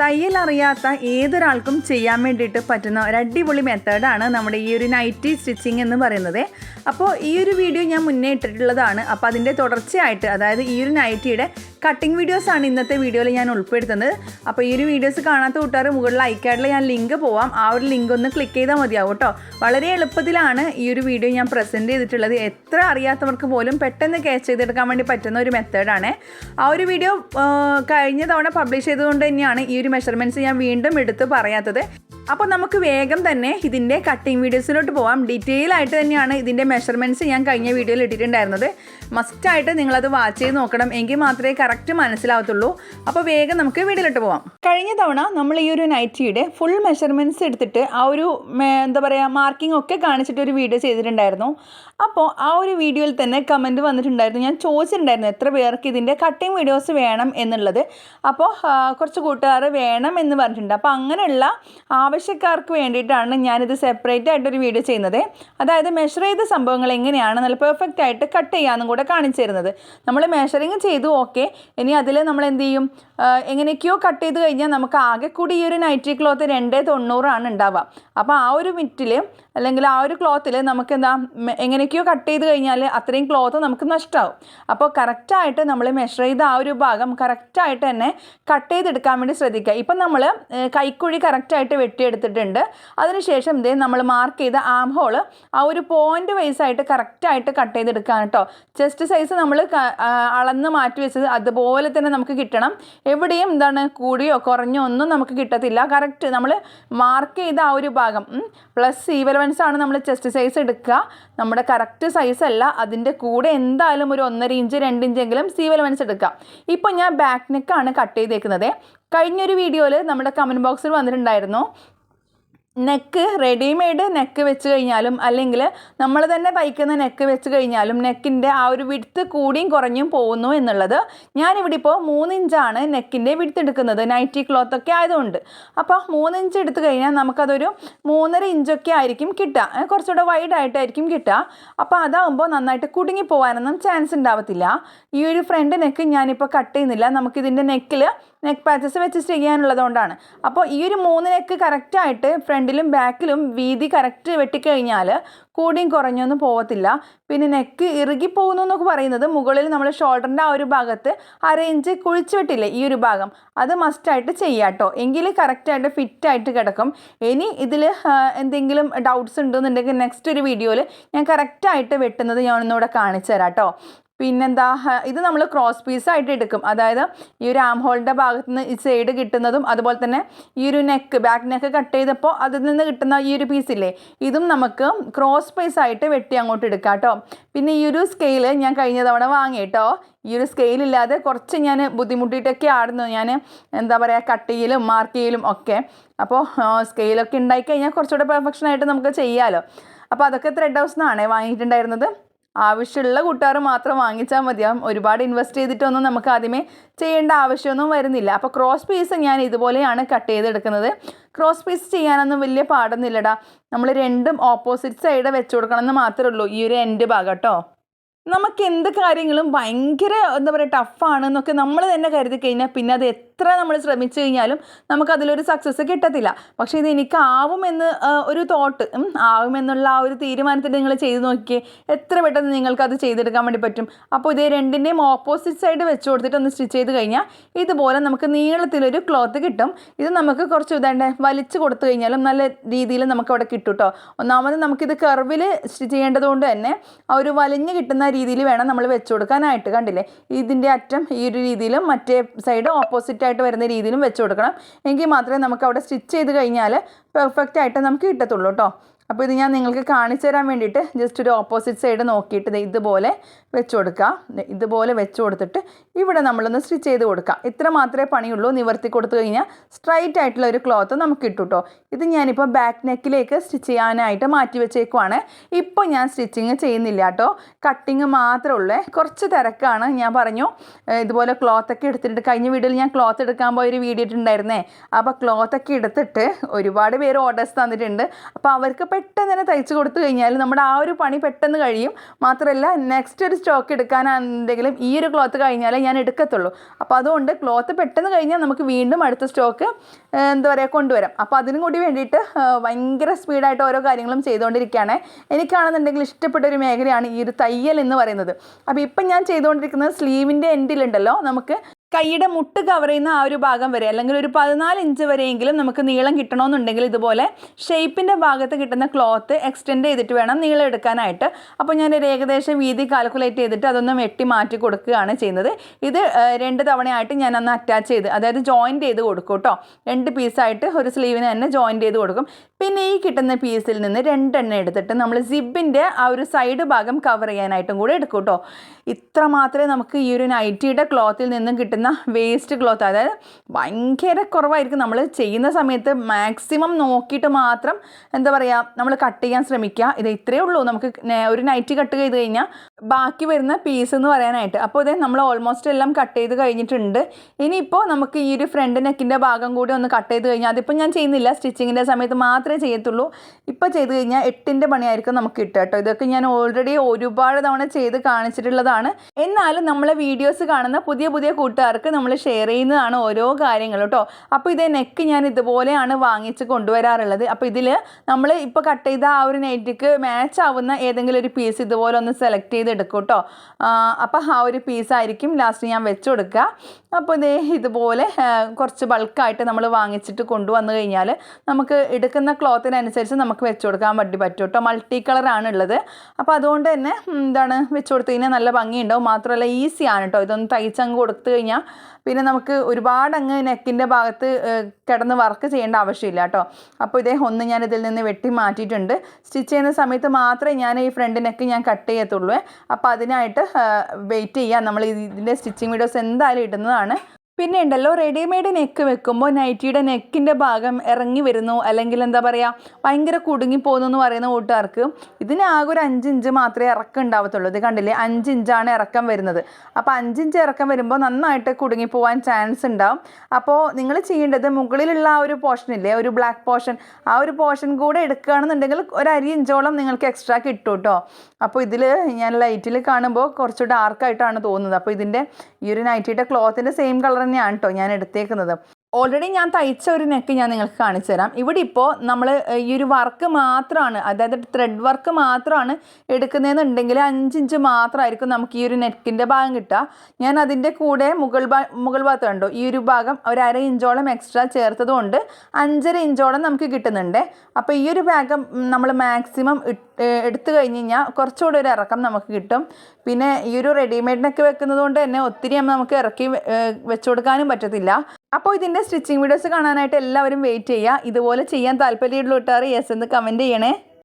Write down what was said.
തയ്യൽ അറിയാത്ത ഏതൊരാൾക്കും ചെയ്യാൻ വേണ്ടിയിട്ട് പറ്റുന്ന ഒരു അടിപൊളി മെത്തേഡാണ് നമ്മുടെ ഈ ഒരു നൈറ്റി സ്റ്റിച്ചിങ് എന്ന് പറയുന്നത്. അപ്പോൾ ഈ ഒരു വീഡിയോ ഞാൻ മുന്നേ ഇട്ടിട്ടുള്ളതാണ്. അപ്പോൾ അതിന്റെ തുടർച്ചയായിട്ട് അതായത് ഈ ഒരു നൈറ്റിയുടെ കട്ടിംഗ് വീഡിയോസാണ് ഇന്നത്തെ വീഡിയോയിൽ ഞാൻ ഉൾപ്പെടുത്തുന്നത്. അപ്പോൾ ഈ ഒരു വീഡിയോസ് കാണാത്ത കൂട്ടുകാർ മുകളിൽ ഐക്കാഡിൽ ഞാൻ ലിങ്ക് പോവാം. ആ ഒരു ലിങ്ക് ഒന്ന് ക്ലിക്ക് ചെയ്താൽ മതിയാവും കേട്ടോ വളരെ എളുപ്പത്തിലാണ് ഈ ഒരു വീഡിയോ ഞാൻ പ്രസന്റ് ചെയ്തിട്ടുള്ളത്. എത്ര അറിയാത്തവർക്ക് പോലും പെട്ടെന്ന് ക്യാച്ച് ചെയ്തെടുക്കാൻ വേണ്ടി പറ്റുന്ന ഒരു മെത്തേഡാണ് ആ ഒരു വീഡിയോ കഴിഞ്ഞ തവണ പബ്ലിഷ് ചെയ്തുകൊണ്ട് തന്നെയാണ് ഈ ഒരു മെഷർമെന്റ്സ് ഞാൻ വീണ്ടും എടുത്ത് പറയാത്തത്. അപ്പോൾ നമുക്ക് വേഗം തന്നെ ഇതിന്റെ കട്ടിങ് വീഡിയോസിലോട്ട് പോവാം. ഡീറ്റെയിൽ ആയിട്ട് തന്നെയാണ് ഇതിന്റെ മെഷർമെന്റ്സ് ഞാൻ കഴിഞ്ഞ വീഡിയോയിൽ ഇട്ടിട്ടുണ്ടായിരുന്നത്. മസ്റ്റായിട്ട് നിങ്ങളത് വാച്ച് ചെയ്ത് നോക്കണം എങ്കിൽ മാത്രമേ കറക്റ്റ് മനസ്സിലാവത്തുള്ളൂ. അപ്പോൾ വേഗം നമുക്ക് വീഡിയോയിലോട്ട് പോവാം. കഴിഞ്ഞ തവണ നമ്മൾ ഈ ഒരു നൈറ്റിയുടെ ഫുൾ മെഷർമെന്റ്സ് എടുത്തിട്ട് ആ ഒരു എന്താ പറയുക മാർക്കിംഗ് ഒക്കെ കാണിച്ചിട്ട് ഒരു വീഡിയോ ചെയ്തിട്ടുണ്ടായിരുന്നു. അപ്പോൾ ആ ഒരു വീഡിയോയിൽ തന്നെ കമന്റ് വന്നിട്ടുണ്ടായിരുന്നു. ഞാൻ ചോദിച്ചിട്ടുണ്ടായിരുന്നു എത്ര പേർക്ക് ഇതിന്റെ കട്ടിങ് വീഡിയോസ് വേണം എന്നുള്ളത്. അപ്പോൾ കുറച്ച് കൂട്ടുകാർ വേണം എന്ന് പറഞ്ഞിട്ടുണ്ട്. അപ്പോൾ അങ്ങനെയുള്ള ആവശ്യക്കാർക്ക് വേണ്ടിയിട്ടാണ് ഞാനിത് സെപ്പറേറ്റ് ആയിട്ടൊരു വീഡിയോ ചെയ്യുന്നത്. അതായത് മെഷർ ചെയ്ത സംഭവങ്ങൾ എങ്ങനെയാണ് നല്ല പെർഫെക്റ്റ് ആയിട്ട് കട്ട് ചെയ്യാമെന്നും കൂടെ കാണിച്ചു തരുന്നത്. നമ്മൾ മെഷറിങ് ചെയ്തു ഓക്കെ ഇനി അതിൽ നമ്മൾ എന്ത് ചെയ്യും? എങ്ങനെയൊക്കെയോ കട്ട് ചെയ്ത് കഴിഞ്ഞാൽ നമുക്ക് ആകെ കൂടി ഈ ഒരു നൈറ്റി ക്ലോത്ത് രണ്ടേ തൊണ്ണൂറാണ് ഉണ്ടാവുക. അപ്പോൾ ആ ഒരു മിറ്റിൽ അല്ലെങ്കിൽ ആ ഒരു ക്ലോത്തിൽ നമുക്ക് എന്താ എങ്ങനെയൊക്കെയോ കട്ട് ചെയ്ത് കഴിഞ്ഞാൽ അത്രയും ക്ലോത്ത് നമുക്ക് നഷ്ടമാവും അപ്പോൾ കറക്റ്റായിട്ട് നമ്മൾ മെഷർ ചെയ്ത ആ ഒരു ഭാഗം കറക്റ്റായിട്ട് തന്നെ കട്ട് ചെയ്തെടുക്കാൻ വേണ്ടി ശ്രദ്ധിക്കുക. ഇപ്പം നമ്മൾ കൈക്കുഴി കറക്റ്റായിട്ട് വെട്ടിയെടുത്തിട്ടുണ്ട്. അതിനുശേഷം ഇതേ നമ്മൾ മാർക്ക് ചെയ്ത ആം ഹോൾ ആ ഒരു പോയിന്റ് വൈസ് ആയിട്ട് കറക്റ്റായിട്ട് കട്ട് ചെയ്തെടുക്കാൻ കേട്ടോ ചെസ്റ്റ് സൈസ് നമ്മൾ അളന്ന് മാറ്റി വെച്ചത് അതുപോലെ തന്നെ നമുക്ക് കിട്ടണം. എവിടെയും എന്താണ് കൂടിയോ കുറഞ്ഞോ ഒന്നും നമുക്ക് കിട്ടത്തില്ല. കറക്റ്റ് നമ്മൾ മാർക്ക് ചെയ്ത ആ ഒരു ഭാഗം പ്ലസ് സി വലവൻസ് ആണ് നമ്മൾ ചെസ്റ്റ് സൈസ് എടുക്കുക. നമ്മുടെ കറക്റ്റ് സൈസ് അല്ല അതിന്റെ കൂടെ എന്തായാലും ഒരു ഒന്നര ഇഞ്ച് രണ്ട് ഇഞ്ചെങ്കിലും സീ വലവൻസ് എടുക്കുക. ഇപ്പോൾ ഞാൻ ബാക്ക് നെക്കാണ് കട്ട് ചെയ്തേക്കുന്നത്. കഴിഞ്ഞൊരു വീഡിയോയിൽ നമ്മുടെ കമന്റ് ബോക്സിൽ വന്നിട്ടുണ്ടായിരുന്നു. നെക്ക് റെഡിമെയ്ഡ് നെക്ക് വെച്ച് കഴിഞ്ഞാലും അല്ലെങ്കിൽ നമ്മൾ തന്നെ തയ്ക്കുന്ന നെക്ക് വെച്ച് കഴിഞ്ഞാലും നെക്കിന്റെ ആ ഒരു വിടുത്ത് കൂടിയും കുറഞ്ഞും പോകുന്നു എന്നുള്ളത് ഞാനിവിടെ ഇപ്പോൾ മൂന്നിഞ്ചാണ് നെക്കിന്റെ വിടുത്ത് എടുക്കുന്നത്. നൈറ്റി ക്ലോത്ത് ഒക്കെ ആയതുകൊണ്ട്. അപ്പോൾ മൂന്നിഞ്ച് എടുത്തു കഴിഞ്ഞാൽ നമുക്കതൊരു മൂന്നര ഇഞ്ചൊക്കെ ആയിരിക്കും കിട്ടുക. കുറച്ചുകൂടെ വൈഡ് ആയിട്ടായിരിക്കും കിട്ടുക. അപ്പോൾ അതാകുമ്പോൾ നന്നായിട്ട് കുടുങ്ങി പോകാനൊന്നും ചാൻസ് ഉണ്ടാവത്തില്ല. ഈ ഒരു ഫ്രണ്ട് നെക്ക് ഞാനിപ്പോൾ കട്ട് ചെയ്യുന്നില്ല. നമുക്കിതിന്റെ നെക്കിൽ നെക്ക് പാച്ചസ് വെച്ച് ചെയ്യാനുള്ളതുകൊണ്ടാണ് അപ്പോൾ ഈ ഒരു മൂന്ന് നെക്ക് കറക്റ്റായിട്ട് ഫ്രണ്ടിലും ബാക്കിലും വീതി കറക്റ്റ് വെട്ടിക്കഴിഞ്ഞാൽ കൂടിയും കുറഞ്ഞൊന്നും പോകത്തില്ല പിന്നെ നെക്ക് ഇറുകി പോകുന്നു എന്നൊക്കെ പറയുന്നത് മുകളിൽ നമ്മൾ ഷോൾഡറിന്റെ ആ ഒരു ഭാഗത്ത് അര ഇഞ്ച് കുഴിച്ചു വെട്ടില്ലേ ഈ ഒരു ഭാഗം. അത് മസ്റ്റായിട്ട് ചെയ്യാം കേട്ടോ. എങ്കിൽ കറക്റ്റായിട്ട് ഫിറ്റായിട്ട് കിടക്കും. ഇനി ഇതിൽ എന്തെങ്കിലും ഡൗട്ട്സ് ഉണ്ടെന്നുണ്ടെങ്കിൽ നെക്സ്റ്റ് ഒരു വീഡിയോയിൽ ഞാൻ കറക്റ്റായിട്ട് വെട്ടുന്നത് ഞാൻ ഒന്നുകൂടെ കാണിച്ചു തരാം കേട്ടോ. പിന്നെന്താ? ഇത് നമ്മൾ ക്രോസ് പീസായിട്ട് എടുക്കും. അതായത് ഈ ഒരു ആം ഹോളിന്റെ ഭാഗത്ത് നിന്ന് ഈ സൈഡ് കിട്ടുന്നതും അതുപോലെ തന്നെ ഈ ഒരു നെക്ക് ബാക്ക് നെക്ക് കട്ട് ചെയ്തപ്പോൾ അതിൽ നിന്ന് കിട്ടുന്ന ഈ ഒരു പീസില്ലേ ഇതും നമുക്ക് ക്രോസ് പീസായിട്ട് വെട്ടി അങ്ങോട്ട് എടുക്കാം കേട്ടോ പിന്നെ ഈ ഒരു സ്കെയിൽ ഞാൻ കഴിഞ്ഞ തവണ വാങ്ങി കേട്ടോ ഈ ഒരു സ്കെയിലില്ലാതെ കുറച്ച് ഞാൻ ബുദ്ധിമുട്ടിയിട്ടൊക്കെ ആടുന്നു ഞാൻ എന്താ പറയുക കട്ട് ചെയ്യലും മാർക്ക് ചെയ്യലും ഒക്കെ. അപ്പോൾ സ്കെയിലൊക്കെ ഉണ്ടായി കഴിഞ്ഞാൽ കുറച്ചുകൂടെ പെർഫെക്ഷനായിട്ട് നമുക്ക് ചെയ്യാമല്ലോ അപ്പോൾ അതൊക്കെ ത്രെഡ് ഹൗസ് നിന്നാണേ വാങ്ങിയിട്ടുണ്ടായിരുന്നത്. ആവശ്യമുള്ള കൂട്ടുകാർ മാത്രം വാങ്ങിച്ചാൽ മതിയാവും ഒരുപാട് ഇൻവെസ്റ്റ് ചെയ്തിട്ടൊന്നും നമുക്ക് ആദ്യമേ ചെയ്യേണ്ട ആവശ്യമൊന്നും വരുന്നില്ല. അപ്പോൾ ക്രോസ് പീസ് ഞാൻ ഇതുപോലെയാണ് കട്ട് ചെയ്തെടുക്കുന്നത്. ക്രോസ് പീസ് ചെയ്യാനൊന്നും വലിയ പാടൊന്നുമില്ലടാ. നമ്മൾ രണ്ടും ഓപ്പോസിറ്റ് സൈഡ് വെച്ച് കൊടുക്കണം എന്ന് മാത്രമേ ഉള്ളൂ. ഈ ഒരു എൻഡ് ഭാഗം കേട്ടോ. നമുക്ക് എന്ത് കാര്യങ്ങളും ഭയങ്കര എന്താ പറയുക ടഫാണ് എന്നൊക്കെ നമ്മൾ തന്നെ കരുതി കഴിഞ്ഞാൽ പിന്നെ അത് എത്ര നമ്മൾ ശ്രമിച്ചു കഴിഞ്ഞാലും നമുക്ക് അതിലൊരു സക്സസ് കിട്ടത്തില്ല. പക്ഷേ ഇത് എനിക്കാവുമെന്ന് ഒരു തോട്ട് ആവുമെന്നുള്ള ആ ഒരു തീരുമാനത്തിൽ നിങ്ങൾ ചെയ്ത് നോക്കിയേ എത്ര പെട്ടെന്ന് നിങ്ങൾക്ക് അത് ചെയ്തെടുക്കാൻ വേണ്ടി പറ്റും. അപ്പോൾ ഇതേ രണ്ടിന്റെയും ഓപ്പോസിറ്റ് സൈഡ് വെച്ച് കൊടുത്തിട്ട് ഒന്ന് സ്റ്റിച്ച് ചെയ്ത് കഴിഞ്ഞാൽ ഇതുപോലെ നമുക്ക് നീളത്തിലൊരു ക്ലോത്ത് കിട്ടും. ഇത് നമുക്ക് കുറച്ച് ഇതാണ്ട് വലിച്ചു കൊടുത്തു കഴിഞ്ഞാലും നല്ല രീതിയിൽ നമുക്ക് അവിടെ കിട്ടും കേട്ടോ ഒന്നാമത് നമുക്കിത് കർവിൽ സ്റ്റിച്ച് ചെയ്യേണ്ടത് കൊണ്ട് തന്നെ ആ ഒരു വലിഞ്ഞ് കിട്ടുന്ന രീതിയിൽ വേണം നമ്മൾ വെച്ച് കൊടുക്കാനായിട്ട്. കണ്ടില്ലേ? ഇതിന്റെ അറ്റം ഈ ഒരു രീതിയിലും മറ്റേ സൈഡ് ഓപ്പോസിറ്റ് ആയിട്ട് വരുന്ന രീതിയിലും വെച്ച് കൊടുക്കണം. എങ്കിൽ മാത്രമേ നമുക്ക് അവിടെ സ്റ്റിച്ച് ചെയ്ത് കഴിഞ്ഞാൽ പെർഫെക്റ്റ് ആയിട്ട് നമുക്ക് കിട്ടത്തുള്ളൂ കേട്ടോ അപ്പോൾ ഇത് ഞാൻ നിങ്ങൾക്ക് കാണിച്ചു തരാൻ വേണ്ടിയിട്ട് ജസ്റ്റ് ഒരു ഓപ്പോസിറ്റ് സൈഡ് നോക്കിയിട്ട് ഇതുപോലെ വെച്ച് കൊടുക്കുക ഇതുപോലെ വെച്ച് കൊടുത്തിട്ട് ഇവിടെ നമ്മളൊന്ന് സ്റ്റിച്ച് ചെയ്ത് കൊടുക്കുക ഇത്ര മാത്രമേ പണിയുള്ളൂ. നിവർത്തി കൊടുത്തു കഴിഞ്ഞാൽ സ്ട്രൈറ്റ് ആയിട്ടുള്ള ഒരു ക്ലോത്ത് നമുക്ക് ഇട്ടുട്ടോ ഇത് ഞാനിപ്പോൾ ബാക്ക് നെക്കിലേക്ക് സ്റ്റിച്ച് ചെയ്യാനായിട്ട് മാറ്റി വെച്ചേക്കുവാണ്. ഇപ്പോൾ ഞാൻ സ്റ്റിച്ചിങ് ചെയ്യുന്നില്ല കേട്ടോ കട്ടിങ് മാത്രമേ ഉള്ളൂ. കുറച്ച് തിരക്കാണ്. ഞാൻ പറഞ്ഞു ഇതുപോലെ ക്ലോത്ത് ഒക്കെ എടുത്തിട്ട് കഴിഞ്ഞ വീഡിയോയിൽ ഞാൻ ക്ലോത്ത് എടുക്കാൻ പോയൊരു വീഡിയോ ഇട്ടുണ്ടായിരുന്നേ അപ്പോൾ ക്ലോത്ത് ഒക്കെ എടുത്തിട്ട് ഒരുപാട് പേര് ഓർഡേഴ്സ് തന്നിട്ടുണ്ട്. അപ്പോൾ അവർക്ക് പെട്ടെന്ന് തന്നെ തയ്ച്ച് കൊടുത്തു കഴിഞ്ഞാൽ നമ്മുടെ ആ ഒരു പണി പെട്ടെന്ന് കഴിയും. മാത്രമല്ല നെക്സ്റ്റ് ഒരു സ്റ്റോക്ക് എടുക്കാനാണെങ്കിലും ഈ ഒരു ക്ലോത്ത് കഴിഞ്ഞാലേ ഞാൻ എടുക്കത്തുള്ളൂ. അപ്പോൾ അതുകൊണ്ട് ക്ലോത്ത് പെട്ടെന്ന് കഴിഞ്ഞാൽ നമുക്ക് വീണ്ടും അടുത്ത സ്റ്റോക്ക് എന്താ പറയുക കൊണ്ടുവരാം. അപ്പോൾ അതിനും കൂടി വേണ്ടിയിട്ട് ഭയങ്കര സ്പീഡായിട്ട് ഓരോ കാര്യങ്ങളും ചെയ്തുകൊണ്ടിരിക്കുകയാണ്. എനിക്കാണെന്നുണ്ടെങ്കിൽ ഇഷ്ടപ്പെട്ട ഒരു മേഖലയാണ് ഈ ഒരു തയ്യൽ എന്ന് പറയുന്നത്. അപ്പോൾ ഇപ്പം ഞാൻ ചെയ്തുകൊണ്ടിരിക്കുന്നത് സ്ലീവിന്റെ എൻഡിലുണ്ടല്ലോ നമുക്ക് കൈയുടെ മുട്ട് കവർ ചെയ്യുന്ന ആ ഒരു ഭാഗം വരെ അല്ലെങ്കിൽ ഒരു പതിനാല് ഇഞ്ച് വരെയെങ്കിലും നമുക്ക് നീളം കിട്ടണമെന്നുണ്ടെങ്കിൽ ഇതുപോലെ ഷേപ്പിന്റെ ഭാഗത്ത് കിട്ടുന്ന ക്ലോത്ത് എക്സ്റ്റെൻഡ് ചെയ്തിട്ട് വേണം നീളം എടുക്കാനായിട്ട്. അപ്പോൾ ഞാൻ ഒരു ഏകദേശം വീതി കാൽക്കുലേറ്റ് ചെയ്തിട്ട് അതൊന്ന് വെട്ടി മാറ്റി കൊടുക്കുകയാണ് ചെയ്യുന്നത്. ഇത് രണ്ട് തവണയായിട്ട് ഞാൻ അന്ന് അറ്റാച്ച് ചെയ്ത് അതായത് ജോയിന്റ് ചെയ്ത് കൊടുക്കും കേട്ടോ. രണ്ട് പീസായിട്ട് ഒരു സ്ലീവിന് തന്നെ ജോയിന്റ് ചെയ്ത് കൊടുക്കും. പിന്നെ ഈ കിട്ടുന്ന പീസിൽ നിന്ന് രണ്ടെണ്ണം എടുത്തിട്ട് നമ്മൾ സിബിന്റെ ആ ഒരു സൈഡ് ഭാഗം കവർ ചെയ്യാനായിട്ടും കൂടെ എടുക്കും കേട്ടോ ഇത്ര മാത്രമേ നമുക്ക് ഈ ഒരു നൈറ്റിയുടെ ക്ലോത്തിൽ നിന്നും കിട്ടുന്ന വേസ്റ്റ് ക്ലോത്ത് അതായത് ഭയങ്കര കുറവായിരിക്കും നമ്മൾ ചെയ്യുന്ന സമയത്ത് മാക്സിമം നോക്കിയിട്ട് മാത്രം എന്താ പറയുക നമ്മൾ കട്ട് ചെയ്യാൻ ശ്രമിക്കുക. ഇത് ഇത്രയേ ഉള്ളൂ. നമുക്ക് ഒരു നൈറ്റി കട്ട് ചെയ്ത് കഴിഞ്ഞാൽ ബാക്കി വരുന്ന പീസ് എന്ന് പറയാനായിട്ട്. അപ്പോൾ ഇതേ നമ്മൾ ഓൾമോസ്റ്റ് എല്ലാം കട്ട് ചെയ്ത് കഴിഞ്ഞിട്ടുണ്ട്. ഇനിയിപ്പോൾ നമുക്ക് ഈ ഒരു ഫ്രണ്ട് നെക്കിന്റെ ഭാഗം കൂടി ഒന്ന് കട്ട് ചെയ്ത് കഴിഞ്ഞാൽ അതിപ്പോൾ ഞാൻ ചെയ്യുന്നില്ല. സ്റ്റിച്ചിങ്ങിന്റെ സമയത്ത് മാത്രമേ ചെയ്യത്തുള്ളൂ. ഇപ്പോൾ ചെയ്ത് കഴിഞ്ഞാൽ എട്ടിന്റെ പണിയായിരിക്കും നമുക്ക് കിട്ടുക കേട്ടോ. ഇതൊക്കെ ഞാൻ ഓൾറെഡി ഒരുപാട് തവണ ചെയ്ത് കാണിച്ചിട്ടുള്ളതാണ്. എന്നാലും നമ്മളെ വീഡിയോസ് കാണുന്ന പുതിയ പുതിയ കൂട്ടുകാർക്ക് നമ്മൾ ഷെയർ ചെയ്യുന്നതാണ് ഓരോ കാര്യങ്ങൾ കേട്ടോ. അപ്പോൾ ഇതേ നെക്ക് ഞാൻ ഇതുപോലെയാണ് വാങ്ങിച്ച് കൊണ്ടുവരാറുള്ളത്. അപ്പോൾ ഇതിൽ നമ്മൾ ഇപ്പോൾ കട്ട് ചെയ്ത ആ ഒരു നെറ്റിക്ക് മാച്ച് ആവുന്ന ഏതെങ്കിലും ഒരു പീസ് ഇതുപോലെ ഒന്ന് സെലക്ട് ചെയ്ത് എടുക്കും കേട്ടോ അപ്പോൾ ആ ഒരു പീസായിരിക്കും ലാസ്റ്റ് ഞാൻ വെച്ച് കൊടുക്കുക അപ്പോൾ ഇതേ ഇതുപോലെ കുറച്ച് ബൾക്കായിട്ട് നമ്മൾ വാങ്ങിച്ചിട്ട് കൊണ്ടുവന്നു കഴിഞ്ഞാൽ നമുക്ക് എടുക്കുന്ന ക്ലോത്തിനനുസരിച്ച് നമുക്ക് വെച്ച് കൊടുക്കാൻ വേണ്ടി പറ്റും കേട്ടോ മൾട്ടി കളറാണ് ഉള്ളത്. അപ്പോൾ അതുകൊണ്ട് തന്നെ എന്താണ് വെച്ച് കൊടുത്തു കഴിഞ്ഞാൽ നല്ല ഭംഗിയുണ്ടാവും. മാത്രമല്ല ഈസിയാണ് കേട്ടോ ഇതൊന്ന് തയ്ച്ചങ്ങ് കൊടുത്തു കഴിഞ്ഞാൽ പിന്നെ നമുക്ക് ഒരുപാട് അങ്ങ് നെക്കിന്റെ ഭാഗത്ത് കിടന്ന് വർക്ക് ചെയ്യേണ്ട ആവശ്യമില്ല കേട്ടോ അപ്പോൾ ഇതേ ഒന്ന് ഞാൻ ഇതിൽ നിന്ന് വെട്ടി മാറ്റിയിട്ടുണ്ട്. സ്റ്റിച്ച് ചെയ്യുന്ന സമയത്ത് മാത്രമേ ഞാൻ ഈ ഫ്രണ്ട് നെക്ക് ഞാൻ കട്ട് ചെയ്യത്തുള്ളൂ. അപ്പോൾ അതിനായിട്ട് വെയിറ്റ് ചെയ്യാം. നമ്മൾ ഇതിന്റെ സ്റ്റിച്ചിങ് വീഡിയോസ് എന്തായാലും ഇടുന്നതാണ്. പിന്നെ ഉണ്ടല്ലോ റെഡിമെയ്ഡ് നെക്ക് വെക്കുമ്പോൾ നൈറ്റിയുടെ നെക്കിന്റെ ഭാഗം ഇറങ്ങി വരുന്നു. അല്ലെങ്കിൽ എന്താ പറയുക ഭയങ്കര കുടുങ്ങി പോകുന്നു എന്ന് പറയുന്ന കൂട്ടുകാർക്ക് ഇതിന് ആകെ ഒരു അഞ്ച് ഇഞ്ച് മാത്രമേ ഇറക്കം ഉണ്ടാവത്തുള്ളൂ. ഇത് കണ്ടില്ലേ അഞ്ച് ഇഞ്ചാണ് ഇറക്കം വരുന്നത്. അപ്പോൾ അഞ്ച് ഇഞ്ച് ഇറക്കം വരുമ്പോൾ നന്നായിട്ട് കുടുങ്ങി ചാൻസ് ഉണ്ടാവും. അപ്പോൾ നിങ്ങൾ ചെയ്യേണ്ടത് മുകളിലുള്ള ആ ഒരു പോർഷൻ ഇല്ലേ ഒരു ബ്ലാക്ക് പോർഷൻ ആ ഒരു പോർഷൻ കൂടെ എടുക്കുകയാണെന്നുണ്ടെങ്കിൽ ഒരു അരി ഇഞ്ചോളം നിങ്ങൾക്ക് എക്സ്ട്രാ കിട്ടും കേട്ടോ അപ്പോൾ ഇതിൽ ഞാൻ ലൈറ്റിൽ കാണുമ്പോൾ കുറച്ച് ഡാർക്കായിട്ടാണ് തോന്നുന്നത്. അപ്പോൾ ഇതിന്റെ ഈ ഒരു നൈറ്റിയുടെ ക്ലോത്തിന്റെ സെയിം കളർ തന്നെയാണ് കേട്ടോ ഞാൻ എടുത്തേക്കുന്നത്. ഓൾറെഡി ഞാൻ തയ്ച്ച ഒരു നെക്ക് ഞാൻ നിങ്ങൾക്ക് കാണിച്ചു തരാം. ഇവിടെ ഇപ്പോൾ നമ്മൾ ഈ ഒരു വർക്ക് മാത്രമാണ് അതായത് ത്രെഡ് വർക്ക് മാത്രമാണ് എടുക്കുന്നതെന്നുണ്ടെങ്കിൽ അഞ്ചിഞ്ച് മാത്രമായിരിക്കും നമുക്ക് ഈ ഒരു നെക്കിന്റെ ഭാഗം കിട്ടുക. ഞാൻ അതിന്റെ കൂടെ മുകൾ ഭാ മുകൾ ഭാഗത്ത് കണ്ടു ഈ ഒരു ഭാഗം ഒരു അര ഇഞ്ചോളം എക്സ്ട്രാ ചേർത്തത് കൊണ്ട് അഞ്ചര ഇഞ്ചോളം നമുക്ക് കിട്ടുന്നുണ്ട്. അപ്പോൾ ഈ ഒരു ഭാഗം നമ്മൾ മാക്സിമം എടുത്തു കഴിഞ്ഞ് കഴിഞ്ഞാൽ കുറച്ചുകൂടെ ഒരു ഇറക്കം നമുക്ക് കിട്ടും. പിന്നെ ഈ ഒരു റെഡിമെയ്ഡിനൊക്കെ വെക്കുന്നത് കൊണ്ട് തന്നെ ഒത്തിരി നമുക്ക് ഇറക്കി വെച്ച് കൊടുക്കാനും പറ്റത്തില്ല. അപ്പോൾ ഇതിന്റെ സ്റ്റിച്ചിങ് വീഡിയോസ് കാണാനായിട്ട് എല്ലാവരും വെയിറ്റ് ചെയ്യുക. ഇതുപോലെ ചെയ്യാൻ താല്പര്യമുള്ള കൂട്ടുകാർ യെസ് എന്ന് കമന്റ് ചെയ്യണേ.